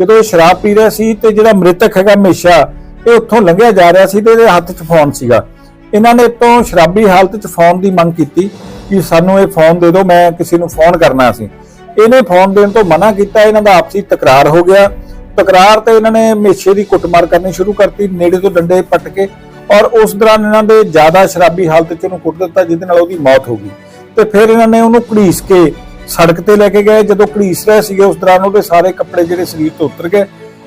ਜਦੋਂ ਇਹ ਸ਼ਰਾਬ ਪੀ ਰਿਹਾ ਸੀ ਤੇ ਜਿਹੜਾ ਮ੍ਰਿਤਕ ਹੈਗਾ ਹਮੇਸ਼ਾ, ਇਹ ਉੱਥੋਂ ਲੰਘਿਆ ਜਾ ਰਿਹਾ ਸੀ ਤੇ ਇਹਦੇ ਹੱਥ 'ਚ ਫੋਨ ਸੀਗਾ। ਇਹਨਾਂ ਨੇ ਤੋਂ ਸ਼ਰਾਬੀ ਹਾਲਤ 'ਚ ਫੋਨ ਦੀ ਮੰਗ ਕੀਤੀ ਕਿ ਸਾਨੂੰ ਇਹ ਫੋਨ ਦੇ ਦਿਓ, ਮੈਂ ਕਿਸੇ ਨੂੰ ਫੋਨ ਕਰਨਾ ਸੀ। ਇਹਨੇ ਫੋਨ ਦੇਣ ਤੋਂ ਮਨਾ ਕੀਤਾ, ਇਹਨਾਂ ਦਾ ਆਪਸੀ ਤਕਰਾਰ ਹੋ ਗਿਆ। ਤਕਰਾਰ ਤੇ ਇਹਨਾਂ ਨੇ ਮੇਸ਼ੇ ਦੀ ਕੁੱਟਮਾਰ ਕਰਨੀ ਸ਼ੁਰੂ ਕਰਤੀ, ਨੇੜੇ ਤੋਂ ਡੰਡੇ ਪੱਟ ਕੇ ਔਰ ਉਸ ਦੌਰਾਨ ਇਹਨਾਂ ਦੇ ਜ਼ਿਆਦਾ ਸ਼ਰਾਬੀ ਹਾਲਤ 'ਚ ਉਹਨੂੰ ਕੁੱਟ ਦਿੱਤਾ, ਜਿਹਦੇ ਨਾਲ ਉਹਦੀ ਮੌਤ ਹੋ ਗਈ। ਤੇ ਫਿਰ ਇਹਨਾਂ ਨੇ ਉਹਨੂੰ ਘੜੀਸ ਕੇ ਸੜਕ ਤੇ ਲੈ ਕੇ ਗਏ, ਜਦੋਂ ਘੜੀਸ ਰਹੇ ਸੀਗੇ, ਉਸ ਦੌਰਾਨ ਉਹਦੇ ਸਾਰੇ ਕੱਪੜੇ ਜਿਹੜੇ ਸਰੀਰ ਤੋਂ ਉਤਰ ਗਏ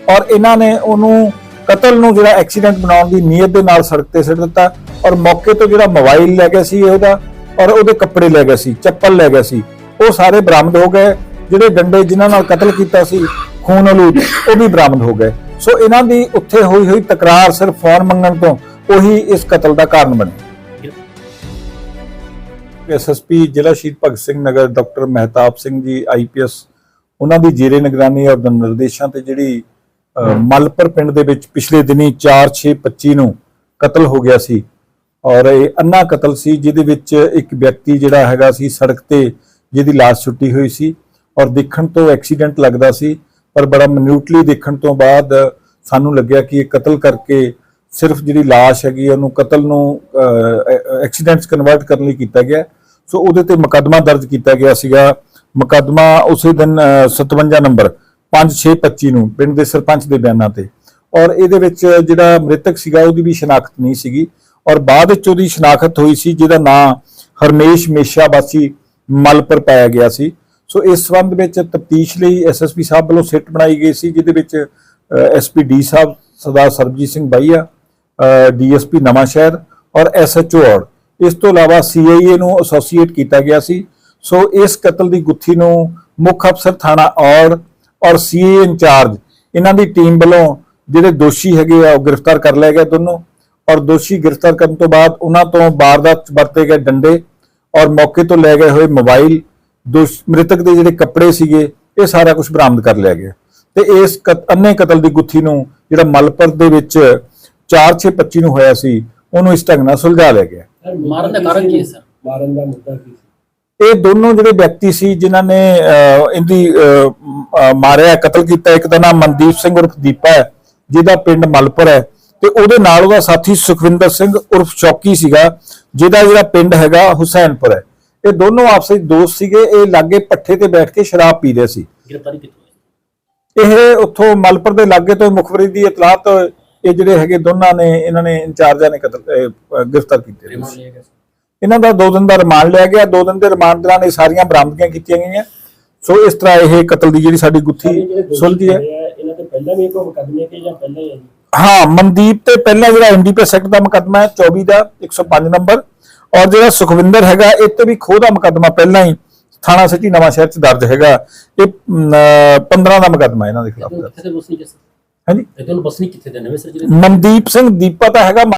ਔਰ ਇਹਨਾਂ ਨੇ ਉਹਨੂੰ ਕਤਲ ਨੂੰ ਜਿਹੜਾ ਐਕਸੀਡੈਂਟ ਬਣਾਉਣ ਦੀ ਨੀਅਤ ਦੇ ਨਾਲ ਸੜਕ ਤੇ ਸਿੱਟ ਦਿੱਤਾ ਔਰ ਮੌਕੇ ਤੋਂ ਜਿਹੜਾ ਮੋਬਾਈਲ ਲੈ ਗਿਆ ਸੀ ਉਹਦਾ ਔਰ ਉਹਦੇ ਕੱਪੜੇ ਲੈ ਗਏ ਸੀ, ਚੱਪਲ ਲੈ ਗਏ ਸੀ। ਉਹ ਸਾਰੇ ਬਰਾਮਦ ਹੋ ਗਏ, ਜਿਹੜੇ ਡੰਡੇ ਜਿਨ੍ਹਾਂ ਨਾਲ ਕਤਲ ਕੀਤਾ ਸੀ, ਖੂਨ ਆਲੂਦ ਉਹ ਵੀ ਬਰਾਮਦ ਹੋ ਗਏ। ਸੋ ਇਹਨਾਂ ਦੀ ਉੱਥੇ ਹੋਈ ਹੋਈ ਤਕਰਾਰ ਸਿਰਫ ਫੋਨ ਮੰਗਣ ਤੋਂ ਉਹੀ ਇਸ ਕਤਲ ਦਾ ਕਾਰਨ ਬਣੀ। ਐਸਐਸਪੀ ਜ਼ਿਲ੍ਹਾ ਸ਼ਹੀਦ ਭਗਤ ਸਿੰਘ ਨਗਰ ਡਾਕਟਰ ਮਹਿਤਾਬ ਸਿੰਘ ਜੀ ਆਈਪੀਐਸ ਉਹਨਾਂ ਦੀ ਜੇਰੇ ਨਿਗਰਾਨੀ ਔਰ ਨਿਰਦੇਸ਼ਾਂ ਤੇ ਜਿਹੜੀ ਅਹ, ਮਲਪਰ ਪਿੰਡ ਦੇ ਵਿੱਚ ਪਿਛਲੇ ਦਿਨੀ 4/6/25 ਨੂੰ ਕਤਲ ਹੋ ਗਿਆ ਸੀ। ਔਰ ਇਹ ਅੰਨਾ ਕਤਲ ਸੀ ਜਿਹਦੇ ਵਿੱਚ ਇੱਕ ਵਿਅਕਤੀ ਜਿਹੜਾ ਹੈਗਾ ਸੀ ਸੜਕ ਤੇ ਜਿਹਦੀ ਲਾਸ਼ ਛੁੱਟੀ ਹੋਈ ਸੀ ਔਰ ਦੇਖਣ ਤੋਂ ਐਕਸੀਡੈਂਟ ਲੱਗਦਾ ਸੀ ਪਰ ਬੜਾ ਮਿਨੂਟਲੀ ਦੇਖਣ ਤੋਂ ਬਾਅਦ ਸਾਨੂੰ ਲੱਗਿਆ ਕਿ ਇਹ ਕਤਲ ਕਰਕੇ ਸਿਰਫ ਜਿਹੜੀ ਲਾਸ਼ ਹੈਗੀ ਉਹਨੂੰ ਕਤਲ ਨੂੰ ਐਕਸੀਡੈਂਟਸ ਕਨਵਰਟ ਕਰਨ ਲਈ ਕੀਤਾ ਗਿਆ ਸੋ ਉਹਦੇ ਤੇ ਮੁਕੱਦਮਾ ਦਰਜ ਕੀਤਾ ਗਿਆ ਸੀਗਾ। ਮੁਕੱਦਮਾ ਉਸੇ ਦਿਨ ਅਹ, 57 ਨੰਬਰ 5625 ਨੂੰ ਪਿੰਡ ਦੇ ਸਰਪੰਚ ਦੇ ਬਿਆਨਾਂ ਤੇ। ਔਰ ਇਹਦੇ ਵਿੱਚ ਜਿਹੜਾ ਮ੍ਰਿਤਕ ਸੀਗਾ ਉਹਦੀ ਵੀ ਸ਼ਨਾਖਤ ਨਹੀਂ ਸੀਗੀ। ਔਰ ਬਾਅਦ ਵਿੱਚ ਉਹਦੀ ਸ਼ਨਾਖਤ ਹੋਈ ਸੀ ਜਿਹਦਾ ਨਾਂ ਹਰਮੇਸ਼ ਮੇਸ਼ਾ ਵਾਸੀ ਮਲਪੁਰ ਪਾਇਆ ਗਿਆ ਸੀ। ਸੋ ਇਸ ਸੰਬੰਧ ਵਿੱਚ ਤਫਤੀਸ਼ ਲਈ ਐਸਐਸਪੀ ਸਾਹਿਬ ਵੱਲੋਂ ਸਿੱਟ ਬਣਾਈ ਗਈ ਸੀ ਜਿਹਦੇ ਵਿੱਚ ਐਸਪੀ ਡੀ ਸਾਹਿਬ ਸਰਦਾਰ ਸਰਬਜੀਤ ਸਿੰਘ ਬਾਈਆ ਡੀਐਸਪੀ ਨਵਾਂ ਸ਼ਹਿਰ ਔਰ ਐਸਐਚਓ ਔਰ। ਇਸ ਤੋਂ ਇਲਾਵਾ ਸੀਆਈਏ ਨੂੰ ਐਸੋਸੀਏਟ ਕੀਤਾ ਗਿਆ ਸੀ। ਸੋ ਇਸ ਕਤਲ ਦੀ ਗੁੱਥੀ ਨੂੰ ਮੁੱਖ ਅਫਸਰ ਥਾਣਾ ਔੜ ਔਰ ਸੀਏ ਇੰਚਾਰਜ ਇਹਨਾਂ ਦੀ ਟੀਮ ਵੱਲੋਂ ਜਿਹੜੇ ਦੋਸ਼ੀ ਹੈਗੇ ਆ, ਉਹ ਗ੍ਰਿਫਤਾਰ ਕਰ ਲਿਆ ਗਿਆ ਦੋਨੋਂ। ਔਰ ਦੋਸ਼ੀ ਗ੍ਰਿਫਤਾਰ ਕਰਨ ਤੋਂ ਬਾਅਦ ਉਹਨਾਂ ਤੋਂ ਵਾਰਦਾਤ ਵਰਤੇ ਗਏ ਡੰਡੇ ਔਰ ਮੌਕੇ ਤੋਂ ਲੈ ਗਏ ਹੋਏ ਮੋਬਾਈਲ, ਦੋਸ਼, ਮ੍ਰਿਤਕ ਦੇ ਜਿਹੜੇ ਕੱਪੜੇ ਸੀਗੇ, ਇਹ ਸਾਰਾ ਕੁਝ ਬਰਾਮਦ ਕਰ ਲਿਆ ਗਿਆ। ਤੇ ਇਸ ਕਤ- ਅੰਨੇ ਕਤਲ ਦੀ ਗੁੱਥੀ ਨੂੰ ਜਿਹੜਾ ਮਲਪੁਰ ਦੇ ਵਿੱਚ 4/6/25 ਨੂੰ ਹੋਇਆ ਸੀ ਉਹਨੂੰ ਇਸ ਢੰਗ ਨਾਲ ਸੁਲਝਾ ਲਿਆ ਗਿਆ। ਮਾਰਨ ਦਾ ਕਾਰਨ ਕੀ ਹੈ ਸਰ? ਮਾਰਨ ਦਾ ਮੁੱਦਾ ਕੀ ਸੀ? ਇਹ ਦੋਨੋਂ ਜਿਹੜੇ ਵਿਅਕਤੀ ਸੀ ਜਿਨ੍ਹਾਂ ਨੇ ਇਹਦੀ ਮਾਰਿਆ ਕਤਲ ਕੀਤਾ ਇੱਕ ਦਾ ਨਾਮ ਮਨਦੀਪ ਸਿੰਘ ਉਰਫ ਦੀਪਾ ਹੈ ਜਿਹਦਾ ਪਿੰਡ ਮਲਪੁਰ ਹੈ ਤੇ ਉਹਦੇ ਨਾਲ ਉਹਦਾ ਸਾਥੀ ਸੁਖਵਿੰਦਰ ਸਿੰਘ ਉਰਫ ਚੌਕੀ ਸੀਗਾ ਜਿਹਦਾ ਜਿਹੜਾ ਪਿੰਡ ਹੈਗਾ ਹੁਸੈਨਪੁਰ ਹੈ। ਇਹ ਦੋਨੋਂ ਆਪਸ ਵਿੱਚ ਦੋਸਤ ਸੀਗੇ ਇਹ ਲਾਗੇ ਪੱਠੇ ਤੇ ਬੈਠ ਕੇ ਸ਼ਰਾਬ ਪੀ ਰਹੇ ਸੀ। ਗ੍ਰਿਫਤਾਰੀ ਕਿੱਥੋਂ ਹੋਈ? ਇਹ ਉੱਥੋਂ ਮਲਪੁਰ ਦੇ ਲਾਗੇ ਤੋਂ ਮੁਖਬਰੀ ਦੀ ਇਤਲਾਤ ਇਹ ਜਿਹੜੇ ਹੈਗੇ ਦੋਨਾਂ ਨੇ ਇਹਨਾਂ ਨੇ ਇੰਚਾਰਜਾਂ ਨੇ ਕਤਲ ਗ੍ਰਿਫਤਾਰ ਕੀਤੇ ਇਹਨਾਂ ਦਾ 2 ਦਿਨ ਦਾ ਰਿਮਾਂਡ ਲਿਆ ਗਿਆ। 2 ਦਿਨ ਦੇ ਰਿਮਾਂਡ ਦੌਰਾਨ ਇਹ ਸਾਰੀਆਂ ਬਰਾਮਦਗੀਆਂ ਕੀਤੀਆਂ ਗਈਆਂ। ਸੋ ਇਸ ਤਰ੍ਹਾਂ ਇਹ ਕਤਲ ਦੀ ਜਿਹੜੀ ਸਾਡੀ ਗੁੱਥੀ ਸੁਲਝੀ ਹੈ। ਫੜੇ ਆ, ਇਹਨਾਂ ਤੇ ਪਹਿਲਾਂ ਵੀ ਕੋਈ ਮੁਕੱਦਮੇ ਕੇ ਜਾਂ ਪਹਿਲਾਂ ਹੀ ਹੈ ਜੀ? ਹਾਂ ਮਨਦੀਪ ਤੇ ਪਹਿਲਾ ਜਿਹੜਾ ਐਨਡੀਪੀਐਸ ਐਕਟ ਦਾ ਮੁਕੱਦਮਾ ਹੈ 24 ਦਾ 105 ਨੰਬਰ। ਔਰ ਜਿਹੜਾ ਸੁਖਵਿੰਦਰ ਹੈਗਾ ਇਹ ਤੇ ਵੀ ਖੋਹ ਦਾ ਮੁਕੱਦਮਾ ਪਹਿਲਾਂ ਹੀ ਥਾਣਾ ਸਿਟੀ ਨਵਾਂ ਸ਼ਹਿਰ ਚ ਦਰਜ ਹੈਗਾ। ਇਹ ਅਮ, 15 ਦਾ ਮੁਕੱਦਮਾ ਇਹਨਾਂ ਦੇ ਖਿਲਾਫ ਦਰਜ। ਹਾਂਜੀ। ਇਹ ਦੋਨੋਂ ਵਸਨੀਕ ਕਿੱਥੇ ਦੇ ਨਵੇਂ ਸਰ ਜਿਹੜੇ ਮਨਦੀਪ ਸਿੰਘ ਦੀਪਾ ਤਾਂ ਹੈਗਾ